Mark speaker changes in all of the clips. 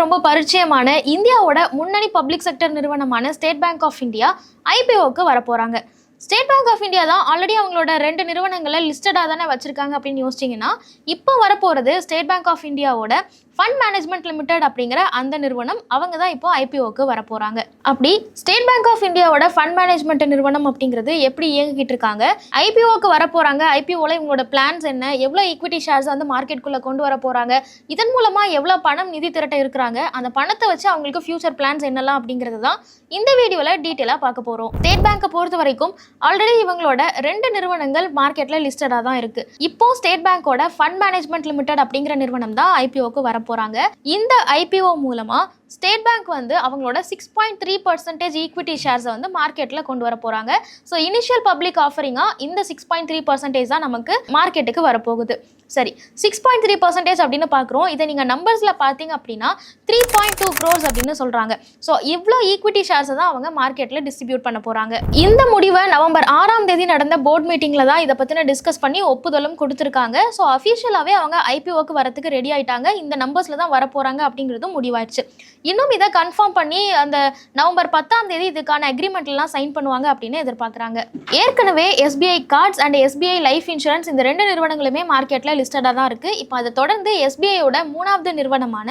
Speaker 1: ரொம்ப பரிச்சயமான இந்தியாவோட முன்னணி பப்ளிக் செக்டர் நிறுவனமான ஸ்டேட் பேங்க் ஆஃப் இந்தியா ஐபிஓக்கு வரப்போகிறாங்க ஸ்டேட் பேங்க் ஆஃப் இந்தியா தான் ஆல்ரெடி அவங்களோட ரெண்டு நிறுவனங்களை லிஸ்டடாக தானே வச்சுருக்காங்க அப்படின்னு யோசிச்சிங்கன்னா இப்போ வரப்போகிறது ஸ்டேட் பேங்க் ஆஃப் இந்தியாவோட ஃபண்ட் மேனேஜ்மெண்ட் லிமிடெட் அப்படிங்கிற அந்த நிறுவனம் அவங்க தான் இப்போ ஐபிஓக்கு வரப்போகிறாங்க அப்படி ஸ்டேட் பேங்க் ஆஃப் இந்தியாவோட ஃபண்ட் மேனேஜ்மெண்ட் நிறுவனம் அப்படிங்கிறது எப்படி இயங்கிட்டு இருக்காங்க? ஐபிஓக்கு வரப்போகிறாங்க ஐபிஓவில் இவங்களோட பிளான்ஸ் என்ன? எவ்வளோ ஈக்விட்டி ஷேர்ஸ் வந்து மார்க்கெட்டுக்குள்ளே கொண்டு வர போகிறாங்க இதன் மூலமாக எவ்வளோ பணம் நிதி திரட்ட இருக்கிறாங்க? அந்த பணத்தை வச்சு அவங்களுக்கு ஃபியூச்சர் பிளான்ஸ் என்னலாம் அப்படிங்கிறது தான் இந்த வீடியோவில் டீட்டெயிலாக பார்க்க போகிறோம் ஸ்டேட் பேங்க்கை பொறுத்த வரைக்கும் ஆல்ரெடி இவங்களோட ரெண்டு நிறுவனங்கள் மார்க்கெட்டில் லிஸ்டடாக தான் இருக்குது இப்போ ஸ்டேட் பேங்க்கோட ஃபண்ட் மேனேஜ்மெண்ட் லிமிடெட் அப்படிங்கிற நிறுவனம் தான் ஐபிஓக்கு வரப்போ போறாங்க. இந்த ஐபிஓ மூலமாக ஸ்டேட் பேங்க் வந்து அவங்களோட six point three percentage equity ஷேர்ஸை வந்து மார்க்கெட்டில் கொண்டு வர போகிறாங்க ஸோ இனிஷியல் பப்ளிக் ஆஃபரிங்காக இந்த சிக்ஸ் பாயிண்ட் த்ரீ பர்சன்டேஜ் தான் நமக்கு மார்க்கெட்டுக்கு வரப்போகுது. சரி சிக்ஸ் பாயிண்ட் த்ரீ பர்சன்டேஜ் அப்படின்னு பார்க்குறோம். இதை நீங்கள் நம்பர்ஸில் பார்த்தீங்க அப்படின்னா த்ரீ பாயிண்ட் டூ க்ரோஸ் அப்படின்னு சொல்கிறாங்க ஸோ இவ்வளோ ஈக்விட்டி ஷேர்ஸை தான் அவங்க மார்க்கெட்டில் டிஸ்ட்ரிபியூட் பண்ண போகிறாங்க இந்த முடிவை நவம்பர் ஆறாம் தேதி நடந்த போர்ட் மீட்டிங்கில் தான் இதை பற்றின டிஸ்கஸ் பண்ணி ஒப்புதலும் கொடுத்துருக்காங்க. ஸோ அஃபிஷியலாகவே அவங்க ஐபிஓக்கு வரத்துக்கு ரெடி ஆகிட்டாங்க இந்த நம்பர்ஸில் தான் வரப்போகிறாங்க அப்படிங்கிறதும் முடிவாயிடுச்சு. இன்னும் இதை கன்ஃபார்ம் பண்ணி அந்த நவம்பர் பத்தாம் தேதி இதுக்கான அக்ரிமெண்ட்லாம் சைன் பண்ணுவாங்க அப்படின்னு எதிர்பார்க்குறாங்க. ஏற்கனவே SBI Cards and SBI Life Insurance இந்த ரெண்டு நிறுவனங்களுமே மார்க்கெட்டில் லிஸ்டடாக தான் இருக்குது இப்போ அதை தொடர்ந்து எஸ்பிஐயோட மூணாவது நிறுவனமான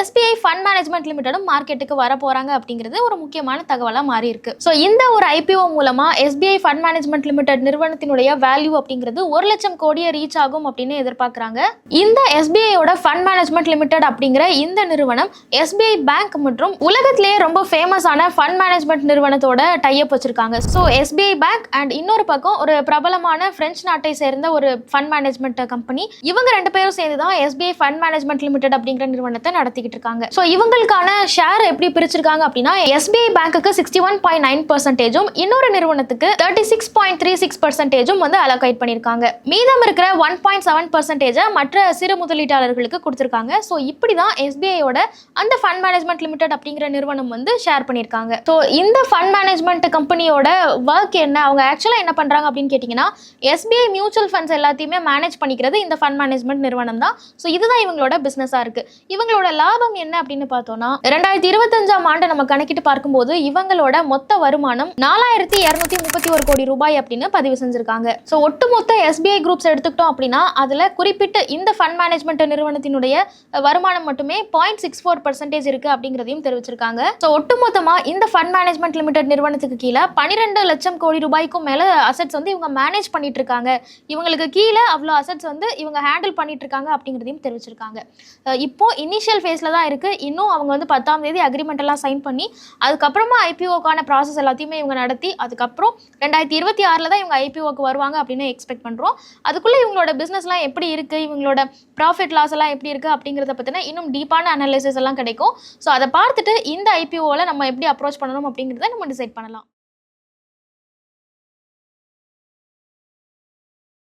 Speaker 1: எஸ்பிஐ ஃபண்ட் மேனேஜ்மெண்ட் லிமிடெடும் மார்க்கெட்டுக்கு வர போகிறாங்க அப்படிங்கிறது ஒரு முக்கியமான தகவலாக மாறி இருக்கு ஸோ இந்த ஒரு ஐபிஓ மூலமாக எஸ்பிஐ ஃபண்ட் மேனேஜ்மெண்ட் லிமிடெட் நிறுவனத்தினுடைய வேல்யூ அப்படிங்கிறது ஒரு லட்சம் கோடியை ரீச் ஆகும் அப்படின்னு எதிர்பார்க்குறாங்க. இந்த எஸ்பிஐயோட ஃபண்ட் மேனேஜ்மெண்ட் லிமிடெட் அப்படிங்கிற இந்த நிறுவனம் எஸ்பிஐ பேங்க் மற்றும் உலகத்திலேயே ரொம்ப ஃபேமஸான ஃபண்ட் மேனேஜ்மெண்ட் நிறுவனத்தோட டைப் வச்சிருக்காங்க. ஸோ எஸ்பிஐ பேங்க் அண்ட் இன்னொரு பக்கம் ஒரு பிரபலமான பிரெஞ்சு நாட்டை சேர்ந்த ஒரு ஃபண்ட் மேனேஜ்மெண்ட் கம்பெனி இவங்க ரெண்டு பேரும் சேர்ந்து தான் எஸ்பிஐ ஃபண்ட் மேனேஜ்மெண்ட் லிமிடெட் அப்படிங்கிற நிறுவனத்தை நடத்திக்கிட்டு இருக்காங்க. ஸோ இவங்களுக்கான ஷேர் எப்படி பிரிச்சிருக்காங்க அப்படின்னா எஸ்பிஐ பேங்க்குக்கு சிக்ஸ்டி ஒன் பாயிண்ட் நைன் பர்சன்டேஜும் இன்னொரு நிறுவனத்துக்கு thirty six point three six பர்சன்டேஜும் வந்து அலோகேட் பண்ணியிருக்காங்க மீதம் இருக்கிற ஒன் பாயிண்ட் செவன் பர்சன்டேஜை மற்ற சிறு முதலீட்டாளர்களுக்கு கொடுத்துருக்காங்க. ஸோ இப்படி தான் எஸ்பிஐயோட அந்த ஃபண்ட் மேனேஜ் மேனேஜ்மெண்ட் லிமிடெட் அப்படிங்கிற நிறுவனம் வந்து ஷேர் பண்ணியிருக்காங்க. ஸோ இந்த ஃபண்ட் மேனேஜ்மெண்ட் கம்பெனியோட ஒர்க் என்ன? அவங்க ஆக்சுவலாக என்ன பண்ணுறாங்க அப்படின்னு கேட்டிங்கன்னா எஸ்பிஐ மியூச்சுவல் ஃபண்ட்ஸ் எல்லாத்தையுமே மேனேஜ் பண்ணிக்கிறது இந்த ஃபண்ட் மேனேஜ்மெண்ட் நிறுவனம் தான். ஸோ இதுதான் இவங்களோட பிஸ்னஸாக இருக்குது இவங்களோட லாபம் என்ன அப்படின்னு பார்த்தோம்னா ரெண்டாயிரத்தி இருபத்தஞ்சாம் ஆண்டு நம்ம கணக்கிட்டு பார்க்கும்போது இவங்களோட மொத்த வருமானம் நாலாயிரத்தி இரநூத்தி முப்பத்தி ஒரு கோடி ரூபாய் அப்படின்னு பதிவு செஞ்சிருக்காங்க. ஸோ ஒட்டுமொத்த எஸ்பிஐ குரூப்ஸ் எடுத்துக்கிட்டோம் அப்படின்னா அதில் குறிப்பிட்டு இந்த ஃபண்ட் மேனேஜ்மெண்ட் நிறுவனத்தினுடைய வருமானம் மட்டுமே பாயிண்ட் சிக்ஸ் ஃபோர் பர்சன்டேஜ் இருக்குது அப்படிங்கிறதையும் தெரிவிச்சிருக்காங்க. ஸோ ஒட்டுமொத்தமாக இந்த ஃபண்ட் மேனேஜ்மெண்ட் லிமிடெட் நிறுவனத்துக்கு கீழே பன்னிரெண்டு லட்சம் கோடி ரூபாய்க்கும் மேலே அசெட்ஸ் வந்து இவங்க மேனேஜ் பண்ணிட்டு இருக்காங்க இவங்களுக்கு கீழே அவ்வளோ அசெட்ஸ் வந்து இவங்க ஹேண்டில் பண்ணிட்டு இருக்காங்க அப்படிங்கிறதையும் தெரிவிச்சிருக்காங்க. இப்போ இனிஷியல் ஃபேஸில் தான் இருக்குது இன்னும் அவங்க வந்து பத்தாம் தேதி அக்ரிமெண்ட் எல்லாம் சைன் பண்ணி அதுக்கப்புறமா ஐபிஓக்கான ப்ராசஸ் எல்லாத்தையுமே இவங்க நடத்தி அதுக்கப்புறம் ரெண்டாயிரத்தி இருபத்தி ஆறில் தான் இவங்க ஐபிஓக்கு வருவாங்க அப்படின்னு எக்ஸ்பெக்ட் பண்ணுறோம் அதுக்குள்ளே இவங்களோட பிஸ்னஸ்லாம் எப்படி இருக்குது இவங்களோட ப்ராஃபிட் லாஸ் எல்லாம் எப்படி இருக்குது அப்படிங்கிறத பற்றின இன்னும் டீப்பான அனாலிசிஸ் எல்லாம் கிடைக்கும். ஸோ அதை பார்த்துட்டு இந்த ஐபிஓவில் நம்ம எப்படி அப்ரோச் பண்ணணும் அப்படிங்கிறத நம்ம டிசைட் பண்ணலாம்.